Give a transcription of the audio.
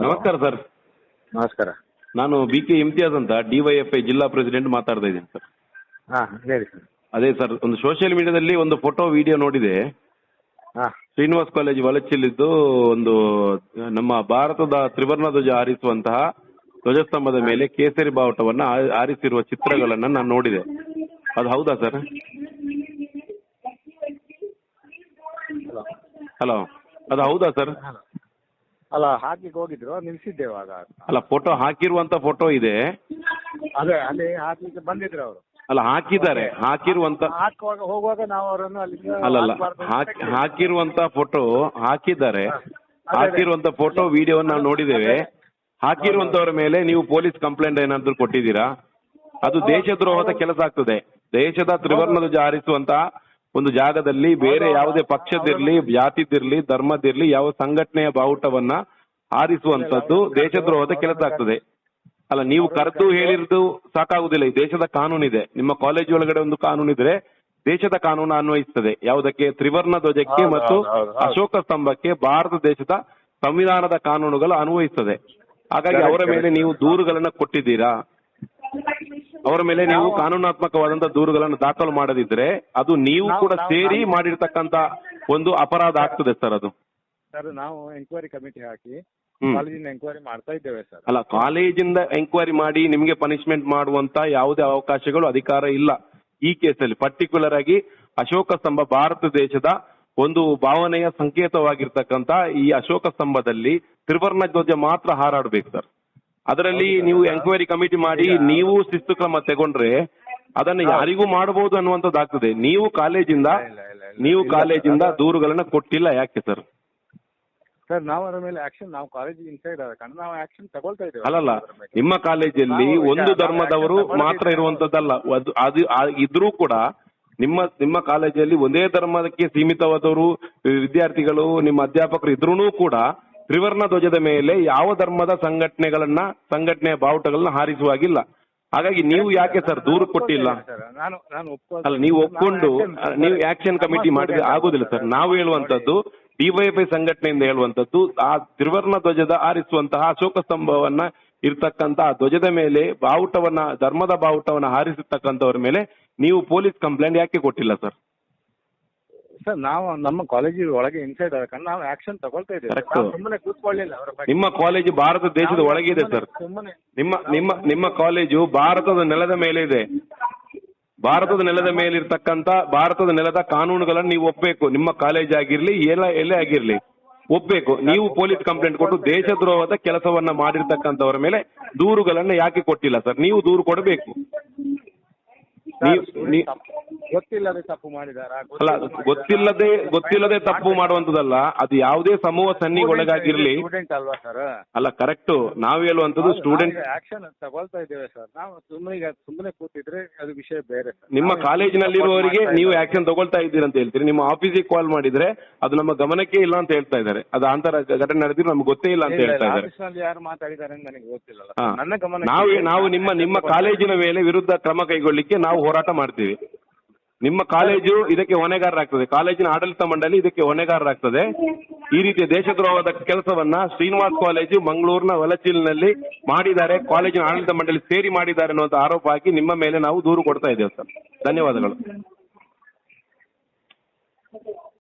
ನಮಸ್ಕಾರ ಸರ್. ನಮಸ್ಕಾರ. ನಾನು ಬಿ ಕೆ ಇಮ್ತಿಯಾಜ್ ಅಂತ ಡಿವೈಎಫ್ಐ ಜಿಲ್ಲಾ ಪ್ರೆಸಿಡೆಂಟ್ ಮಾತಾಡ್ತಾ ಇದ್ದೀನಿ ಸರ್. ಹಾಂ ಹೇಳಿ ಸರ್. ಅದೇ ಸರ್ ಒಂದು ಸೋಷಿಯಲ್ ಮೀಡಿಯಾದಲ್ಲಿ ಒಂದು ಫೋಟೋ ವಿಡಿಯೋ ನೋಡಿದೆ. ಹಾಂ. ಶ್ರೀನಿವಾಸ್ ಕಾಲೇಜ್ ವಲಚಿಲಿದ್ದು ಒಂದು ನಮ್ಮ ಭಾರತದ ತ್ರಿವರ್ಣ ಧ್ವಜ ಹಾರಿಸುವಂತಹ ಧ್ವಜಸ್ತಂಭದ ಮೇಲೆ ಕೇಸರಿ ಬಾವುಟವನ್ನು ಆರಿಸಿರುವ ಚಿತ್ರಗಳನ್ನು ನಾನು ನೋಡಿದೆ. ಅದು ಹೌದಾ ಸರ್? ಹಲೋ. ಹಲೋ. ಅದು ಹೌದಾ ಸರ್? ಹಲೋ. ಅಲ್ಲ ಹಾಕ್ಲಿಕ್ಕೆ ಹೋಗಿದ್ರು? ನಿಲ್ಸಿದ್ದೇವೆ ಆಗ. ಅಲ್ಲ ಫೋಟೋ ಹಾಕಿರುವಂತ ಫೋಟೋ ಇದೆ. ಅದೇ ಅಲ್ಲಿ ಹಾಕ್ಲಿಕ್ಕೆ ಬಂದಿದ್ರು ಅವರು. ಅಲ್ಲ ಹಾಕಿದ್ದಾರೆ ಹಾಕಿರುವಂತ ಹಾಕುವಾಗ ಹೋಗುವಾಗ ನಾವು ಅವರನ್ನು ಅಲ್ಲಿ ಅಲ್ಲಲ್ಲ ಹಾಕಿ ಹಾಕಿರುವಂತ ಫೋಟೋ ಹಾಕಿದ್ದಾರೆ. ಹಾಕಿರುವಂತ ಫೋಟೋ ವಿಡಿಯೋ ನಾವು ನೋಡಿದ್ದೇವೆ. ಹಾಕಿರುವಂತವರ ಮೇಲೆ ನೀವು ಪೊಲೀಸ್ ಕಂಪ್ಲೇಂಟ್ ಏನಾದ್ರು ಕೊಟ್ಟಿದ್ದೀರಾ? ಅದು ದೇಶದ್ರೋಹದ ಕೆಲಸ ಆಗ್ತದೆ. ದೇಶದ ತ್ರಿವರ್ಣದ ಜಾರಿಸುವಂತ ಒಂದು ಜಾಗದಲ್ಲಿ ಬೇರೆ ಯಾವುದೇ ಪಕ್ಷದಿರ್ಲಿ ಜಾತಿದಿರ್ಲಿ ಧರ್ಮದಿರ್ಲಿ ಯಾವ ಸಂಘಟನೆಯ ಬಾವುಟವನ್ನ ಆರಿಸುವಂತದ್ದು ದೇಶದ್ರೋಹದ ಕೆಲಸ ಆಗ್ತದೆ ಅಲ್ಲ ನೀವು ಕರೆದು ಹೇಳಿರೋದು ಸಾಕಾಗುದಿಲ್ಲ ಈ ದೇಶದ ಕಾನೂನಿದೆ. ನಿಮ್ಮ ಕಾಲೇಜ್ ಒಳಗಡೆ ಒಂದು ಕಾನೂನಿದ್ರೆ ದೇಶದ ಕಾನೂನು ಅನ್ವಯಿಸ್ತದೆ. ಯಾವುದಕ್ಕೆ? ತ್ರಿವರ್ಣ ಧ್ವಜಕ್ಕೆ ಮತ್ತು. ಅಶೋಕ ಸ್ತಂಭಕ್ಕೆ ಭಾರತ ದೇಶದ ಸಂವಿಧಾನದ ಕಾನೂನುಗಳು ಅನ್ವಯಿಸ್ತದೆ. ಹಾಗಾಗಿ ಅವರ ಮೇಲೆ ನೀವು ದೂರುಗಳನ್ನ ಕೊಟ್ಟಿದ್ದೀರಾ? ಅವರ ಮೇಲೆ ನೀವು ಕಾನೂನಾತ್ಮಕವಾದಂತ ದೂರುಗಳನ್ನು ದಾಖಲು ಮಾಡದಿದ್ರೆ ಅದು ನೀವು ಕೂಡ ಸೇರಿ ಮಾಡಿರ್ತಕ್ಕಂತ ಒಂದು ಅಪರಾಧ ಆಗ್ತದೆ ಸರ್ ಅದು. ಸರ್ ನಾವು ಎಂಕ್ವೈರಿ ಕಮಿಟಿ ಹಾಕಿ ಕಾಲೇಜಿಂದ ಎಂಕ್ವೈರಿ ಮಾಡ್ತಾ ಇದ್ದೇವೆ ಸರ್. ಅಲ್ಲ ಕಾಲೇಜಿಂದ ಎಂಕ್ವೈರಿ ಮಾಡಿ ನಿಮಗೆ ಪನಿಷ್ಮೆಂಟ್ ಮಾಡುವಂತ ಯಾವುದೇ ಅವಕಾಶಗಳು ಅಧಿಕಾರ ಇಲ್ಲ. ಈ ಕೇಸಲ್ಲಿ ಪರ್ಟಿಕ್ಯುಲರ್ ಆಗಿ ಅಶೋಕ ಸ್ತಂಭ ಭಾರತ ದೇಶದ ಒಂದು ಭಾವನೆಯ ಸಂಕೇತವಾಗಿರ್ತಕ್ಕಂತ ಈ ಅಶೋಕ ಸ್ತಂಭದಲ್ಲಿ ತ್ರಿವರ್ಣ ಧ್ವಜ ಮಾತ್ರ ಹಾರಾಡಬೇಕು ಸರ್. ಅದರಲ್ಲಿ ನೀವು ಎಂಕ್ವೈರಿ ಕಮಿಟಿ ಮಾಡಿ ನೀವು ಶಿಸ್ತು ಕ್ರಮ ತಗೊಂಡ್ರೆ ಅದನ್ನ ಯಾರಿಗೂ ಮಾಡಬಹುದು ಅನ್ನುವಂಥದ್ದಾಗ್ತದೆ. ನೀವು ಕಾಲೇಜಿಂದ. ನೀವು ಕಾಲೇಜಿಂದ ದೂರುಗಳನ್ನ ಕೊಟ್ಟಿಲ್ಲ ಯಾಕೆ ಸರ್? ಸರ್ ನಾವು ಅದರ ಮೇಲೆ ಆಕ್ಷನ್ ನಾವು ಕಾಲೇಜ್ ಇನ್ಸೈಡ್ ಆದ ಕಾರಣ ನಾವು ಆಕ್ಷನ್ ತಗೊಳ್ತಾ ಇದ್ದೇವೆ. ಅಲ್ಲಲ್ಲ ನಿಮ್ಮ ಕಾಲೇಜಲ್ಲಿ ಒಂದು ಧರ್ಮದವರು ಮಾತ್ರ ಇರುವಂತದ್ದಲ್ಲ ಅದು ಇದ್ರೂ ಕೂಡ ನಿಮ್ಮ ನಿಮ್ಮ ಕಾಲೇಜಲ್ಲಿ ಒಂದೇ ಧರ್ಮಕ್ಕೆ ಸೀಮಿತವಾದವರು ವಿದ್ಯಾರ್ಥಿಗಳು ನಿಮ್ಮ ಅಧ್ಯಾಪಕರು ಇದ್ರೂ ಕೂಡ ತ್ರಿವರ್ಣ ಧ್ವಜದ ಮೇಲೆ ಯಾವ ಧರ್ಮದ ಸಂಘಟನೆಗಳನ್ನ, ಸಂಘಟನೆಯ ಬಾವುಟಗಳನ್ನ ಹಾರಿಸುವಾಗಿಲ್ಲ. ಹಾಗಾಗಿ ನೀವು ಯಾಕೆ ಸರ್ ದೂರು ಕೊಟ್ಟಿಲ್ಲ? ನಾನು ನಾನು ಅಲ್ಲ, ನೀವು. ಒಪ್ಕೊಂಡು, ನೀವು ಆಕ್ಷನ್ ಕಮಿಟಿ ಮಾಡಿದ್ರೆ ಆಗುದಿಲ್ಲ ಸರ್. ನಾವು ಹೇಳುವಂತದ್ದು ಡಿವೈಎಫ್ಐ ಸಂಘಟನೆಯಿಂದ ಹೇಳುವಂತದ್ದು ಆ ತ್ರಿವರ್ಣ ಧ್ವಜದ ಹಾರಿಸುವಂತಹ ಅಶೋಕ ಸ್ತಂಭವನ್ನ ಇರ್ತಕ್ಕಂತ ಆ ಧ್ವಜದ ಮೇಲೆ ಬಾವುಟವನ್ನ, ಧರ್ಮದ ಬಾವುಟವನ್ನ ಹಾರಿಸಿರ್ತಕ್ಕಂಥವ್ರ ಮೇಲೆ ನೀವು ಪೊಲೀಸ್ ಕಂಪ್ಲೇಂಟ್ ಯಾಕೆ ಕೊಟ್ಟಿಲ್ಲ ಸರ್? ಸರ್ ನಾವು ನಮ್ಮ ಕಾಲೇಜ್ ಒಳಗೆ ಇನ್ಸೈಡ್ ಆಗಕ್ಕೆ ನಾವು ಆಕ್ಷನ್ ತಗೊಳ್ತಾ ಇದ್ದೀವಿ. Correct. ನಾವು ಸುಮ್ಮನೆ ಕೂತ್ಕೊಳ್ಳಿಲ್ಲ ಅವರ ಬಗ್ಗೆ. ನಿಮ್ಮ ಕಾಲೇಜು ಭಾರತ ದೇಶದ ಒಳಗಿದೆ ಸರ್ ಸುಮ್ಮನೆ ನಿಮ್ಮ ನಿಮ್ಮ ನಿಮ್ಮ ಕಾಲೇಜು ಭಾರತದ ನೆಲದ ಮೇಲೆ ಇದೆ. ಭಾರತದ ನೆಲದ ಮೇಲೆ ಇರ್ತಕ್ಕಂತ ಭಾರತದ ನೆಲದ ಕಾನೂನುಗಳನ್ನು ನೀವು ಒಪ್ಪಬೇಕು ನಿಮ್ಮ ಕಾಲೇಜ್ ಆಗಿರ್ಲಿ ಎಲ್ಲ ಎಲ್ಲೇ ಆಗಿರ್ಲಿ ಒಪ್ಪಬೇಕು ನೀವು ಪೊಲೀಸ್ ಕಂಪ್ಲೇಂಟ್ ಕೊಟ್ಟು ದೇಶದ್ರೋಹದ ಕೆಲಸವನ್ನ ಮಾಡಿರ್ತಕ್ಕಂಥವರ ಮೇಲೆ ದೂರುಗಳನ್ನ ಯಾಕೆ ಕೊಟ್ಟಿಲ್ಲ ಸರ್ ನೀವು ದೂರು ಕೊಡಬೇಕು. ನೀವು ನೀ- ಗೊತ್ತಿಲ್ಲದೆ ತಪ್ಪು ಮಾಡಿದಾರ? ಅಲ್ಲ ಗೊತ್ತಿಲ್ಲದೆ ಗೊತ್ತಿಲ್ಲದೆ ತಪ್ಪು ಮಾಡುವಂತದಲ್ಲ ಅದು ಯಾವುದೇ ಸಮೂಹ ಸನ್ನಿಗೊಳಗಾಗಿರ್ಲಿ ಸ್ಟೂಡೆಂಟ್ ಅಲ್ವಾ ಸರ್ ಅಲ್ಲ ಕರೆಕ್ಟ್ ನಾವು ಹೇಳುವಂತದ್ದು ಸ್ಟೂಡೆಂಟ್ ಆಕ್ಷನ್ ತಗೊಳ್ತಾ ಇದ್ದೇವೆ ಸರ್ ನಾವು ಸುಮ್ಮನೆ ಈಗ ಸುಮ್ಮನೆ ಕೂತಿದ್ರೆ ಅದು ವಿಷಯ ಬೇರೆ ನಿಮ್ಮ ಕಾಲೇಜಿನಲ್ಲಿ ಕಾಲೇಜಿನಲ್ಲಿರುವವರಿಗೆ ನೀವು ಆಕ್ಷನ್ ತಗೊಳ್ತಾ ಇದ್ದೀರಿ ಅಂತ ಹೇಳ್ತೀರಿ. ನಿಮ್ಮ ಆಫೀಸಿಗೆ ಕಾಲ್ ಮಾಡಿದ್ರೆ ಅದು ನಮ್ಮ ಗಮನಕ್ಕೆ ಇಲ್ಲ ಅಂತ ಹೇಳ್ತಾ ಇದ್ದಾರೆ. ಅದು ಅಂತರ ಘಟನೆ ನಡೆದಿರೋ ನಮ್ಗೆ ಗೊತ್ತೇ ಇಲ್ಲ ಅಂತ ಹೇಳ್ತಾ ಇದ್ದಾರೆ. ಆಫೀಸ್ನಲ್ಲಿ ಯಾರು ಮಾತಾಡಿದ್ದಾರೆ ಅಂತ ನನಗೆ ಗೊತ್ತಿಲ್ಲ. ನನ್ನ ಗಮನ ನಾವು ನಾವು ನಿಮ್ಮ ನಿಮ್ಮ ಕಾಲೇಜಿನ ಮೇಲೆ ವಿರುದ್ಧ ಕ್ರಮ ಕೈಗೊಳ್ಳಿಕ್ಕೆ ನಾವು ಹೋರಾಟ ಮಾಡ್ತೀವಿ. ನಿಮ್ಮ ಕಾಲೇಜು ಇದಕ್ಕೆ ಹೊಣೆಗಾರರಾಗ್ತದೆ. ಕಾಲೇಜಿನ ಆಡಳಿತ ಮಂಡಳಿ ಇದಕ್ಕೆ ಹೊಣೆಗಾರರಾಗ್ತದೆ. ಈ ರೀತಿಯ ದೇಶದ್ರೋಹದ ಕೆಲಸವನ್ನ ಶ್ರೀನಿವಾಸ್ ಕಾಲೇಜು ಮಂಗಳೂರಿನ ವಲಚಿಲ್ನಲ್ಲಿ ಮಾಡಿದ್ದಾರೆ. ಕಾಲೇಜಿನ ಆಡಳಿತ ಮಂಡಳಿ ಸೇರಿ ಮಾಡಿದ್ದಾರೆ ಅನ್ನುವಂತ ಆರೋಪ ಹಾಕಿ ನಿಮ್ಮ ಮೇಲೆ ನಾವು ದೂರು ಕೊಡ್ತಾ ಇದ್ದೇವೆ ಸರ್. ಧನ್ಯವಾದಗಳು.